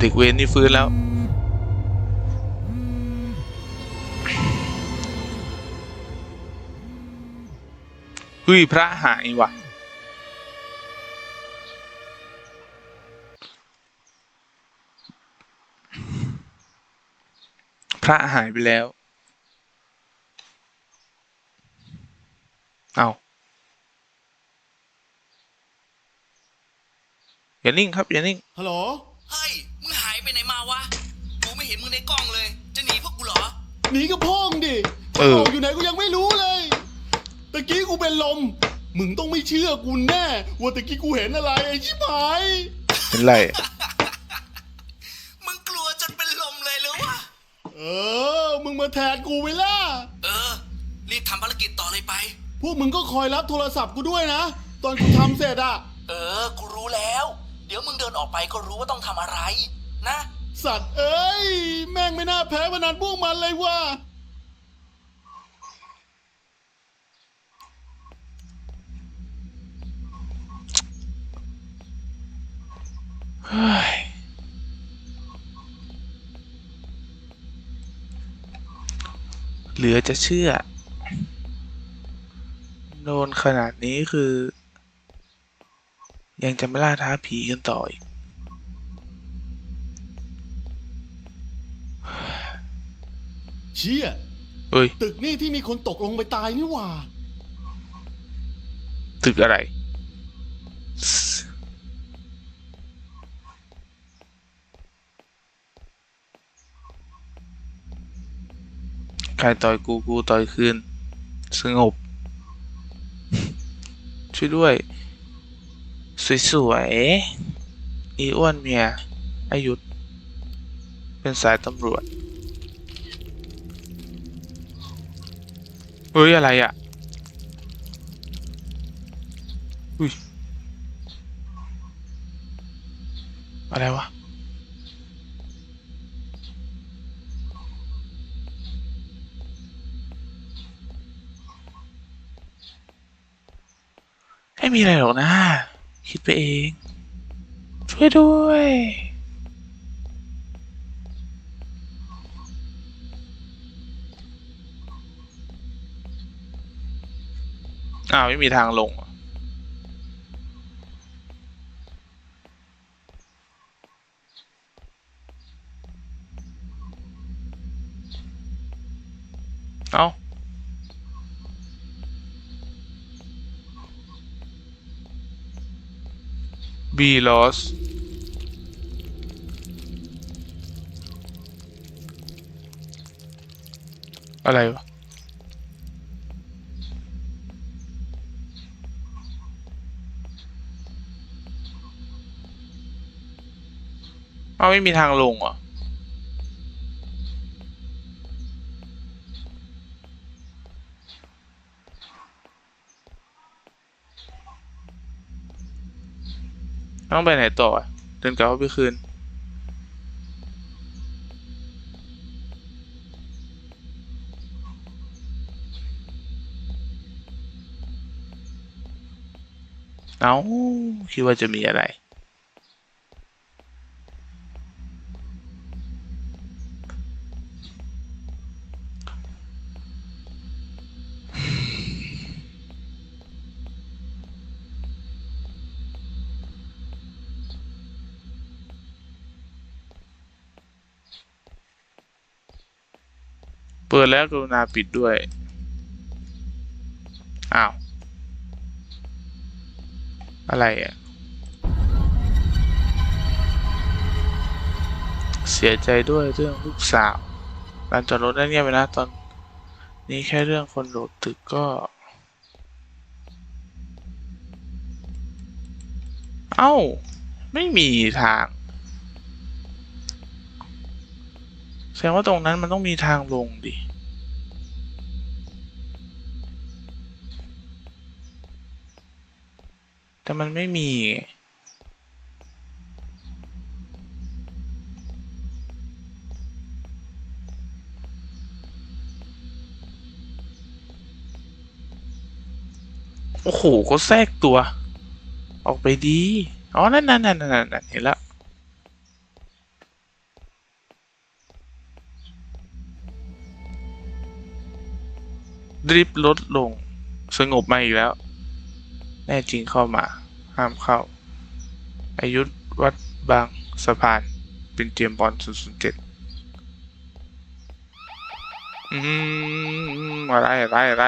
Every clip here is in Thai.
เด็กเวนนี่ฟื้นแล้วเฮ้ยพระหายว่ะพระหายไปแล้ว เอาอย่านิ่งครับ อย่านิ่ง ฮัลโหล เฮ้ย ห็นมึงในกล้องเลย จะหนีพวกกูเหรอ หนีกับพ่องดิเออพ่อยู่ไหนกูยังไม่รู้เลยตะกี้กูเป็นลม มึงต้องไม่เชื่อกูแน่ ว่าตะกี้กูเห็นอะไรไอ้ชิบหายเป็นไร มึงกลัวจนเป็นลมเลยหรือวะ เออ มึงมาแทนกูไปล่ะ เออ รีบทำภารกิจต่อเลยไป พวกมึงก็คอยรับโทรศัพท์กูด้วยนะ ตอนกูทำเสร็จอะเออ กูรู้แล้ว เดี๋ยวมึงเดินออกไปก็รู้ว่าต้องทำอะไร นะ สัตว์ เอ้ย แม่งไม่น่าแพ้พนันพวกมันเลยว่ะเฮ้ยเหลือจะเชื่อ โดนขนาดนี้คือ ยังจะไม่ล่าท้าผีกันต่ออีก เชี่ยเฮ้ย ตึกนี่ที่มีคนตกลงไปตายนี่หว่า ตึกอะไร ใครต่อยกูกูต่อยคืน สงบ ช่วยด้วย สวยๆอีอ้วนเมียอายุธเป็นสายตำรวจ เฮ้ย อะไรอะอุ้ยอะไรวะ ไม่มีอะไรหรอกนะ คิดไปเอง ช่วยด้วย อ้าวไม่มีทางลงเอ้า B loss อะไรวะ อาไม่มีทางลงเหรอต้องไปไหนต่อเดินกลับเข้าไปคืน เอาคิดว่าจะมีอะไร ดแล้วกรุณาปิดด้วย อ้าว อะไรอะ เสียใจด้วยเรื่องลูกสาวร้านจอดรถนั่นเงียบไปนะ ตอนนี้แค่เรื่องคนโดดตึกก็ เอ้า ไม่มีทางแสดงว่าตรงนั้นมันต้องมีทางลงดิ แต่มันไม่มี โอ้โห ก็แทรกตัว ออกไปดี อ๋อ นั่นนั่นนั่นนั่นเห็นแล้วดริปลดลง สงบมาอีกแล้ว แน่จริงเข้ามา ห้ามเข้า อายุวัดบางสะพาน เป็นเจมส์บอล007 อืมอะไรอะไรอะไร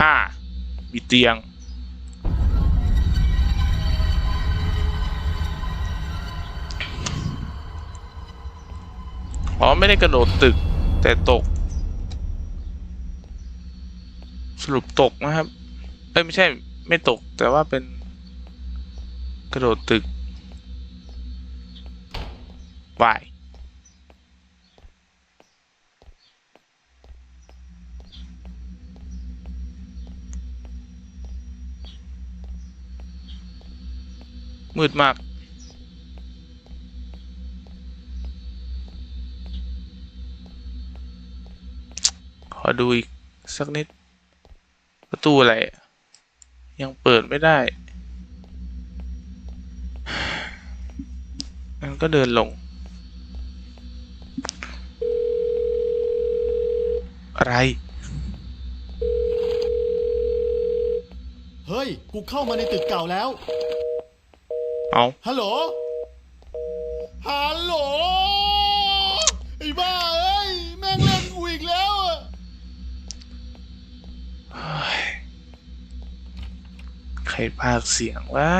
ห้ามีเตียง อ๋อ ไม่ได้กระโดดตึก แต่ตก สรุปตกนะครับ เอ้ย ไม่ใช่ ไม่ตก แต่ว่าเป็น กระโดดตึกวายมืดมาก ขอดูอีกสักนิด ประตูอะไรอะยังเปิดไม่ได้มันก็เดินลง อะไร เฮ้ย กูเข้ามาในตึกเก่าแล้ว เอาฮัลโหล ฮัลโหล ไอ้บ้า รพากเสียงวะ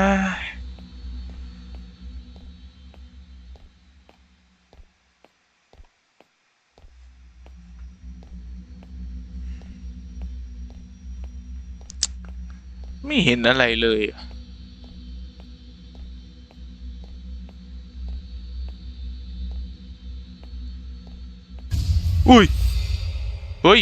ไม่เห็นอะไรเลยอะอุ้ย เฮ้ย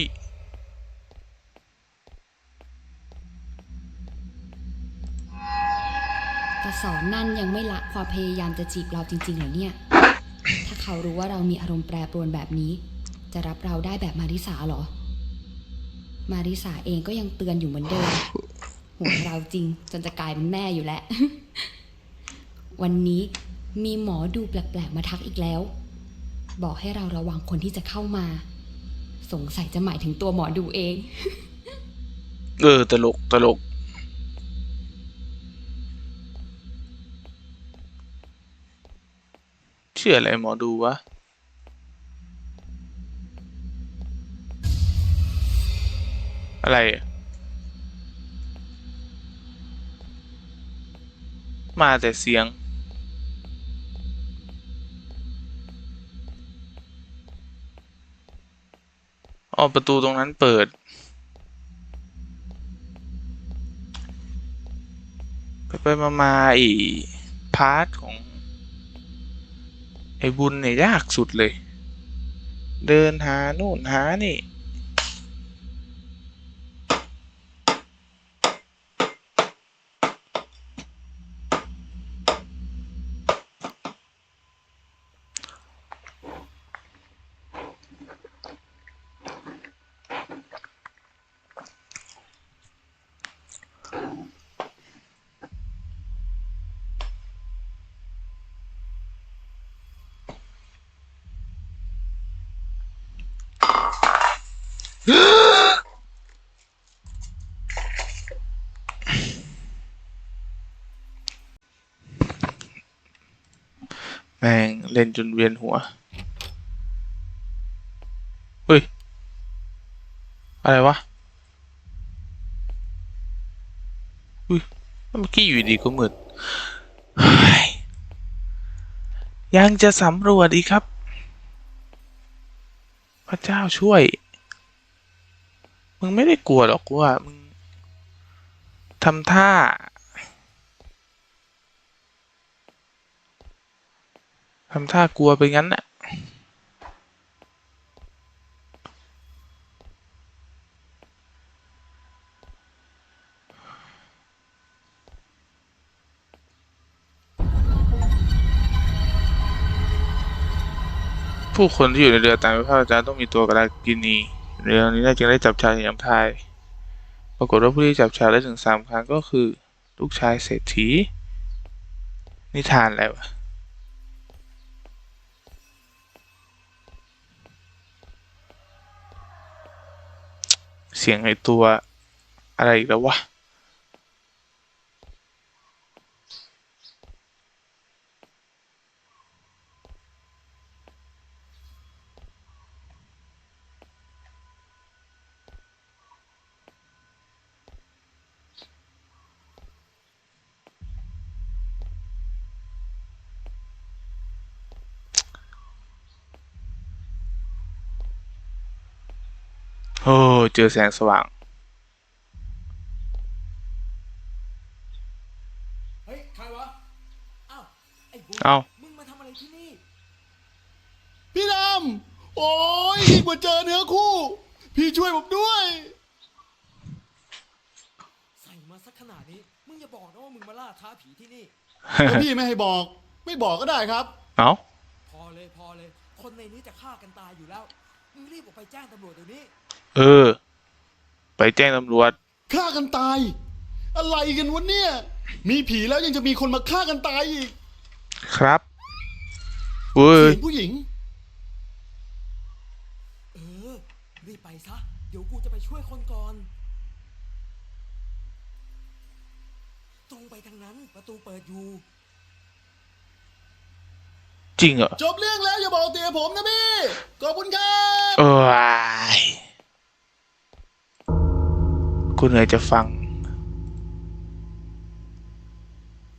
สอนนั่นยังไม่ละความพยายามจะจีบเราจริงๆเหรอเนี่ย ถ้าเขารู้ว่าเรามีอารมณ์แปรปรวนแบบนี้ จะรับเราได้แบบมาริสาเหรอ มาริสาเองก็ยังเตือนอยู่เหมือนเดิมห่วเราจริงจนจะกลายเป็นแม่อยู่แล้ว วันนี้มีหมอดูแปลกๆมาทักอีกแล้ว บอกให้เราระวังคนที่จะเข้ามา สงสัยจะหมายถึงตัวหมอดูเอง เออตลกตลก เชื่ออะไรหมอดูวะอะไร มาแต่เสียงอ๋อประตูตรงนั้นเปิด ไปไปมามาอ้พาร์ทของ ไอ้บุญเนี่ยยากสุดเลย เดินหาโน่นหานี่ แม่งเล่นจนเวียนหัว เฮ้ย อะไรวะ อุ้ยเมื่อกี้อยู่ดีก็มืดเฮ้ยยังจะสำรวจอีกครับ พระเจ้าช่วย มึงไม่ได้กลัวหรอกกูว่ามึงทำท่า ทำท่ากลัวไปงั้นน่ะ ผู้คนที่อยู่ในเรือตามวิพากษ์วิจารณ์ต้องมีตัวกรากินี เรื่องนี้น่าจึงได้จับชายอย่างทย ปรากฏว่าผู้ที่จับชายได้ถึงสามครั้งก็คือ ลูกชายเศรษฐี นิทานอะไรวะเสียงไอตัวอะไรอีกแล้ววะ โอ้ เจอแสงสว่าง เฮ้ยใครวะอ้าวไอ้บูเอ้า มึงมาทำอะไรที่นี่ พี่ดำโอ้ยยิ่งกว่าเจอเนื้อคู่ พี่ช่วยผมด้วย ใส่มาสักขนาดนี้ มึงอย่าบอกนะว่ามึงมาล่าท้าผีที่นี่ ถ้าพี่ไม่ให้บอก ไม่บอกก็ได้ครับ เอ้า พอเลยพอเลย คนในนี้จะฆ่ากันตายอยู่แล้ว มึงรีบออกไปแจ้งตำรวจเดี๋ยวนี้ เออ ไปแจ้งตำรวจ ฆ่ากันตาย อะไรกันวะเนี่ย มีผีแล้วยังจะมีคนมาฆ่ากันตายอีกครับเว้ยเสียงผู้หญิง เออ รีบไปซะ เดี๋ยวกูจะไปช่วยคนก่อน ตรงไปทางนั้นประตูเปิดอยู่ จริงเหรอจบเรื่องแล้วอย่าบอกเตี๋ยผมนะพี่ ขอบคุณครับ เอออ้าย กูเหนื่อยจะฟัง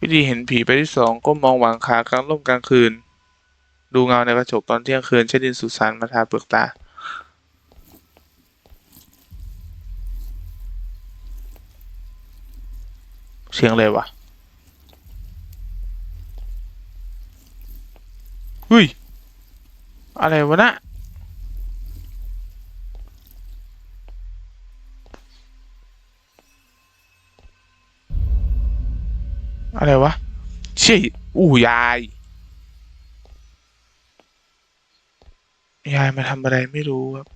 วิธีเห็นผีไปที่สองก็มองหวังขากลางร่มกลางคืน ดูเงาในกระจกตอนเที่ยงคืนใช้ดินสุสานมาทาเปลือกตาเสียงอะไรวะเฮ้ย อะไรวะนะ เชี่ยอู้ยาย ยายมาทำอะไรไม่รู้ครับ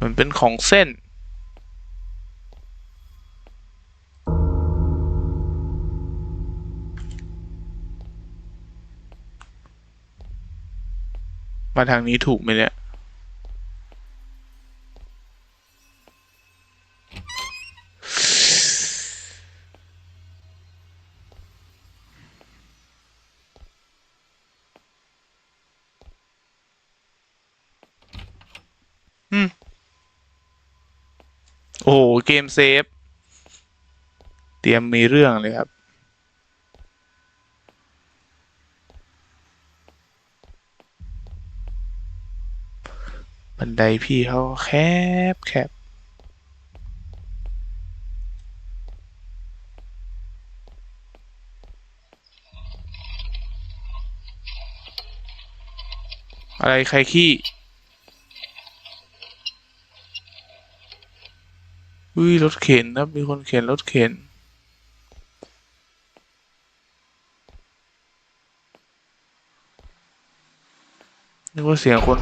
มือนเป็นของเส้น มาทางนี้ถูกไหมเนี่ยอืมโอ้โหเกมเซฟ เตรียมมีเรื่องเลยครับ บันไดพี่เขาแคบแคบอะไรใครขี้อุ้ยรถเข็นนะมีคนเข็นรถเข็น นึกว่าเสียงคน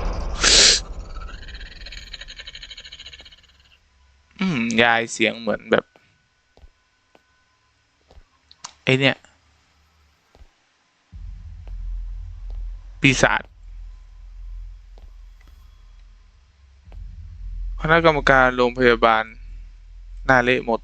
อืม ยายเสียงเหมือนแบบไอเนี่ย ปีศาจคณะกรรมการโรงพยาบาลหน้าเละหมด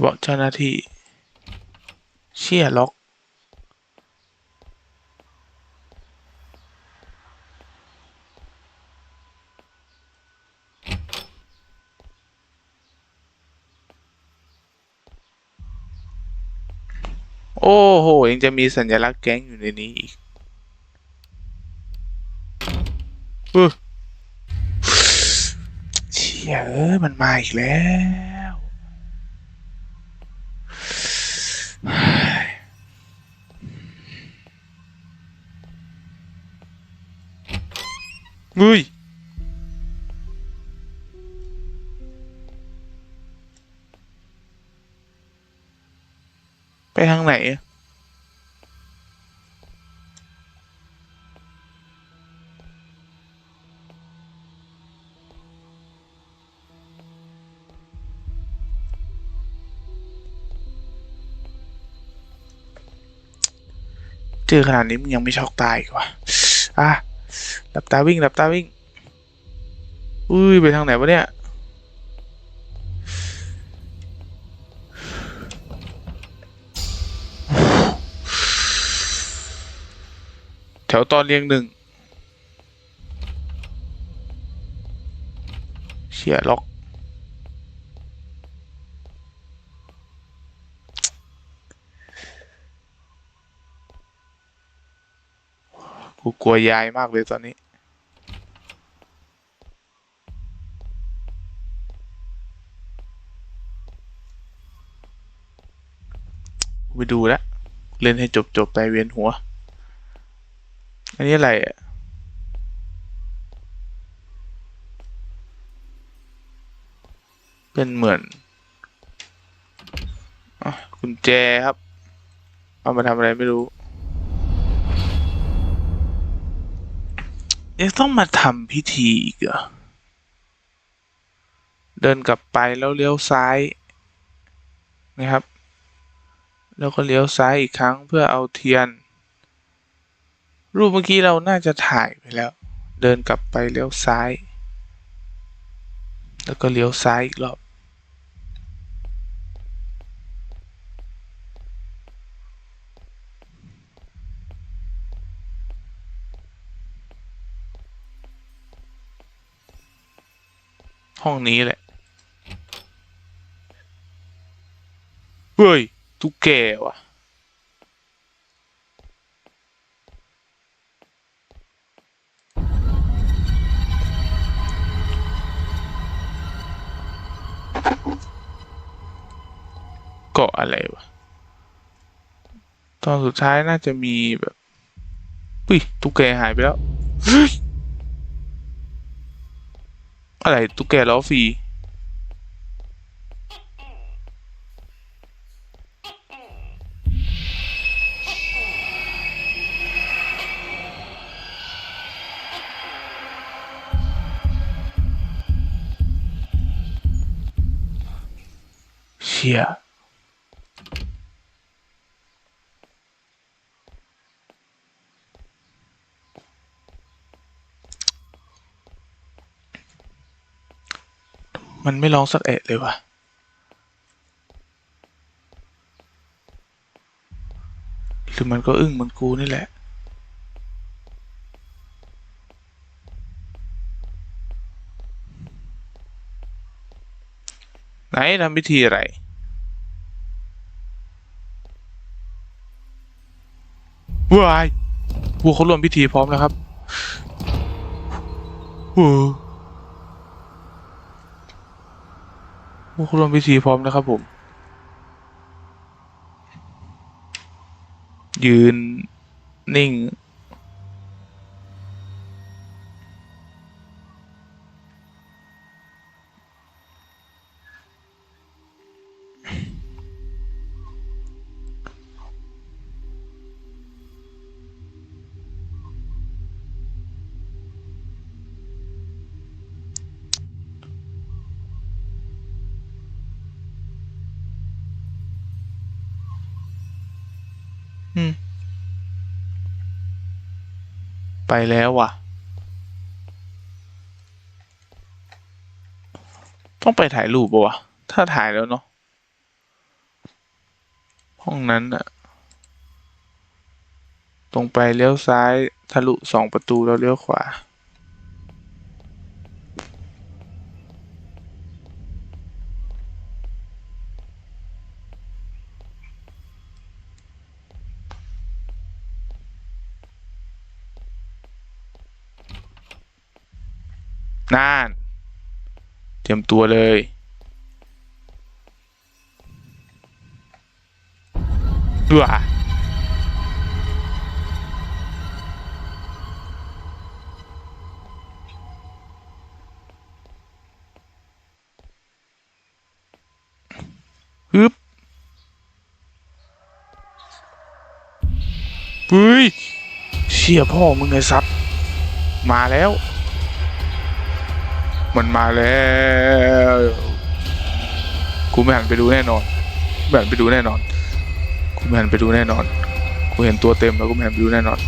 เฉพาะเจ้าหน้าที่ เชี่ยล็อกโอ้โหยังจะมีสัญลักษณ์แก๊งอยู่ในนี้อีกเชี่ยเอ้ยมันมาอีกแล้ว อุ้ยไปทางไหนอะเจอขนาดนี้มึงยังไม่ช็อกตายอีกวะอะ หลับตาวิ่งหลับตาวิ่ง อุ้ยไปทางไหนวะเนี่ย แถวตอนเรียงหนึ่งเชี่ยล็อก กูกลัวยายมากเลยตอนนี้ ไปดูแล้วเล่นให้จบจบๆไปเวียนหัว อันนี้อะไรอะเป็นเหมือนอกุญแจครับ เอามาทำอะไรไม่รู้ ยังต้องมาทำพิธีอีกเหรอ เดินกลับไปแล้วเลี้ยวซ้ายนะครับ แล้วก็เลี้ยวซ้ายอีกครั้งเพื่อเอาเทียน รูปเมื่อกี้เราน่าจะถ่ายไปแล้ว เดินกลับไปเลี้ยวซ้าย แล้วก็เลี้ยวซ้ายอีกรอบ ห้องนี้แหละ เฮ้ยตุ๊กแกว่ะ เกาะอะไรวะ ตอนสุดท้ายน่าจะมีแบบอุ้ยตุ๊กแกหายไปแล้ว อะไรตุ๊กแกล้อฟรีเชี่ย มันไม่ร้องสักเอะเลยวะหรือมันก็อึ้งเหมือนกูนี่แหละ ไหนทำพิธีอะไรว้ายพวกเขาร่วมพิธีพร้อมแล้วครับโอ้พว ผู้ร่วมพิธีพร้อมนะครับผม ยืนนิ่ง ไปแล้วว่ะ ต้องไปถ่ายรูปปะวะ ถ้าถ่ายแล้วเนาะ ห้องนั้นอะตรงไปเลี้ยวซ้าย ทะลุสองประตูแล้วเลี้ยวขวา น่านเตรียมตัวเลยเด้อยฮึบเฮ้ยเชี่ยพ่อมึงไงซับมาแล้ว มันมาแล้ว กูไม่หันไปดูแน่นอนไม่หันไปดูแน่นอน กูไม่หันไปดูแน่นอน กูเห็นตัวเต็มแล้วกูไม่หันไปดูแน่นอน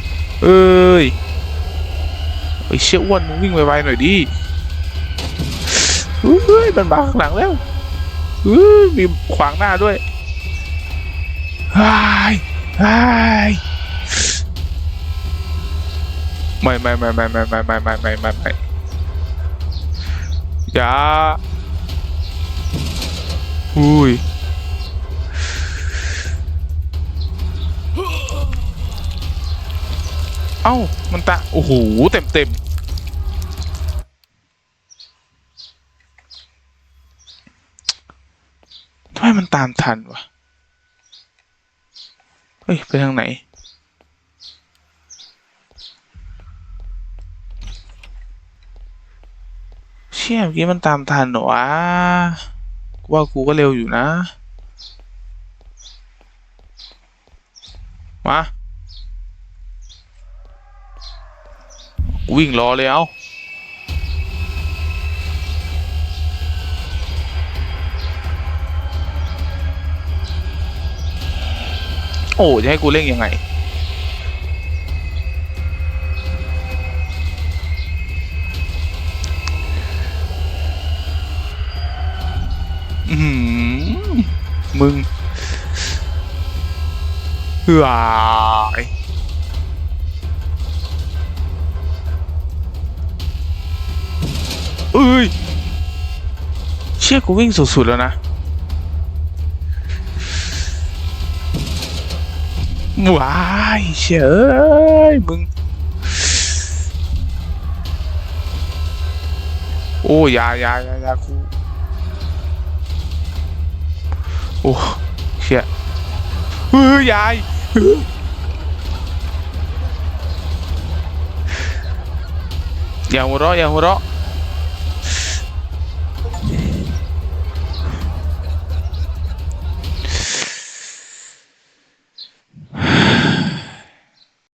เอ้ยไอ้เชี่ยอ้วนมึงวิ่งไวๆหน่อยดิเฮ้ยมันมาข้างหลังแล้วเฮ้ยมีขวางหน้าด้วยไอ้ไอ้ไม่ไม่ไม่ไม่ไม่ไม่ไม่ไม่ไม่ไม่ไม่ อย่าอุ้ยเอ้า มันตะ โอ้โห เต็มเต็มทำไมมันตามทันวะ เฮ้ย ไปทางไหน เชี่ยเมื่อกี้มันตามทันเหรอวะว่ากูก็เร็วอยู่นะ มาวิ่งรอเลยเอาโอ้จะให้กูเล่นยังไง ฮ้ยเอ้ย เชี่ยกูวิ่งสุดๆแล้วนะว้ายเชี่ยเอ้ยมึง โอ้ยายายายาคูโอ้เชี่ยเฮ้ยยาย Yang huro, yang huro.